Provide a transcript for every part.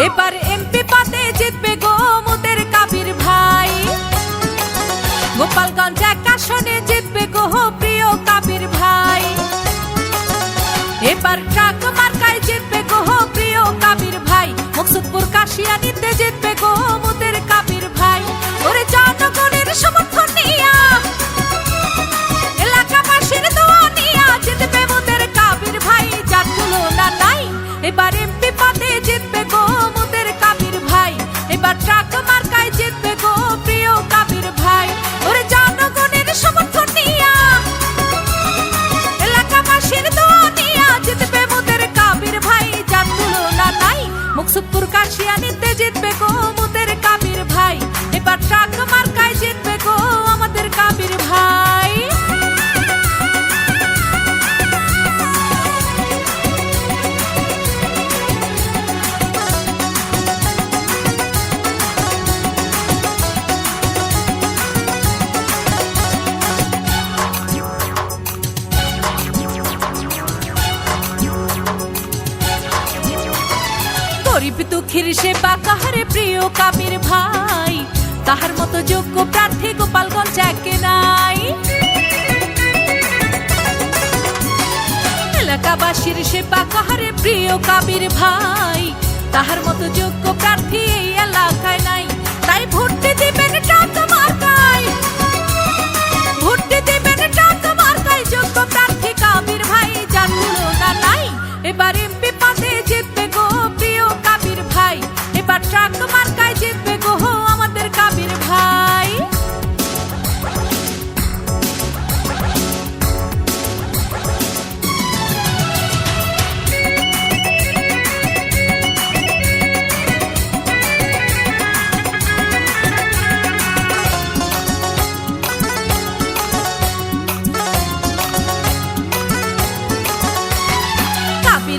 এবার এমপি পাতে জিতবে গো মোদের কাবির ভাই। গোপালগঞ্জ এক আসনে জিতবে গো গরিব দুঃখীর সেবা কাহারে প্রিয় কাবির ভাই? তাহার মতো যোগ্য প্রার্থী গোপালগঞ্জ একে নাই। এলাকাবাসীর সেবা কাহারে প্রিয় কাবির ভাই? তাহার মতো যোগ্য প্রার্থী এই এলাকায় নাই, তাই ভোট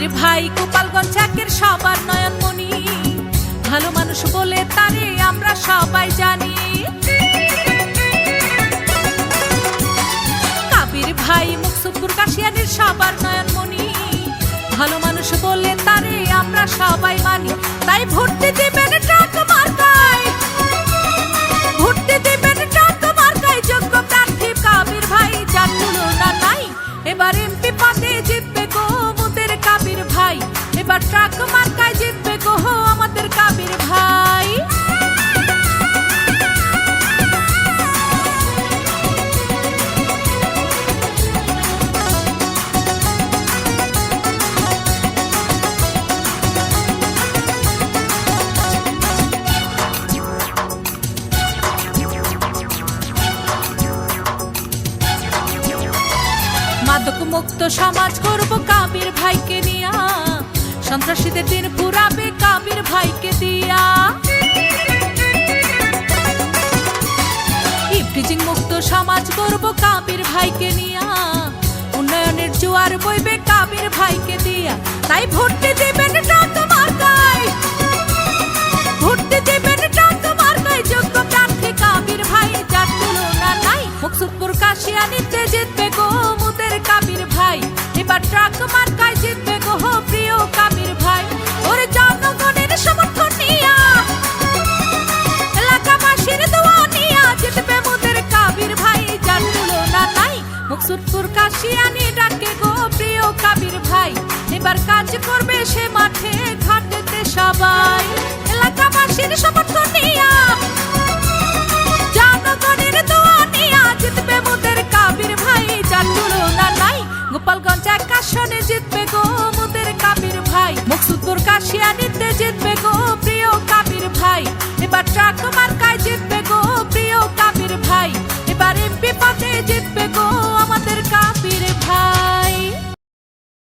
কাবির ভাই গোপালগঞ্জ একের সবার নয়নমণি। ভালো মানুষ বলে তারে আমরা সবাই জানি। কাবির ভাই মুকসুদপুর কাশিয়ানের সবার নয়নমণি। ভালো মানুষ বলে তারে আমরা সবাই মানি। তাই ভোট মাদক মুক্ত সমাজ করব কাবির ভাইকে নিয়া। সন্ত্রাসীদের দিন পুরাবে কাবির ভাইকে দিয়া। ইফটিজিং মুক্ত সমাজ করব কাবির ভাইকে নিয়া। উন্নয়নের জোয়ার বইবে কাবির ভাইকে দিয়া। তাই ভোট জিতবে গো মুদের কাবির ভাই। এবার ট্রাক মার্কায় জিতবে গো প্রিয় ভাই। জনগণের সমর্থন নিয়া এলাকাবাসীর দোয়া নিয়া জিতবে মুদের ভাই। নাই মকসুদপুর কাশিয়ানি ডাকে গো প্রিয় কাবির ভাই। এবার কাজ করবে সে মাঠে, ঘাটেতে সবাই। এলাকাবাসীর সবার গোপালগঞ্জ এক আসনে জিতবে গো মোদের কাবির ভাই। মকসুদপুর কাশিয়ানিতে জিতবে গো প্রিয় কাবির ভাই। এবার ট্রাক মার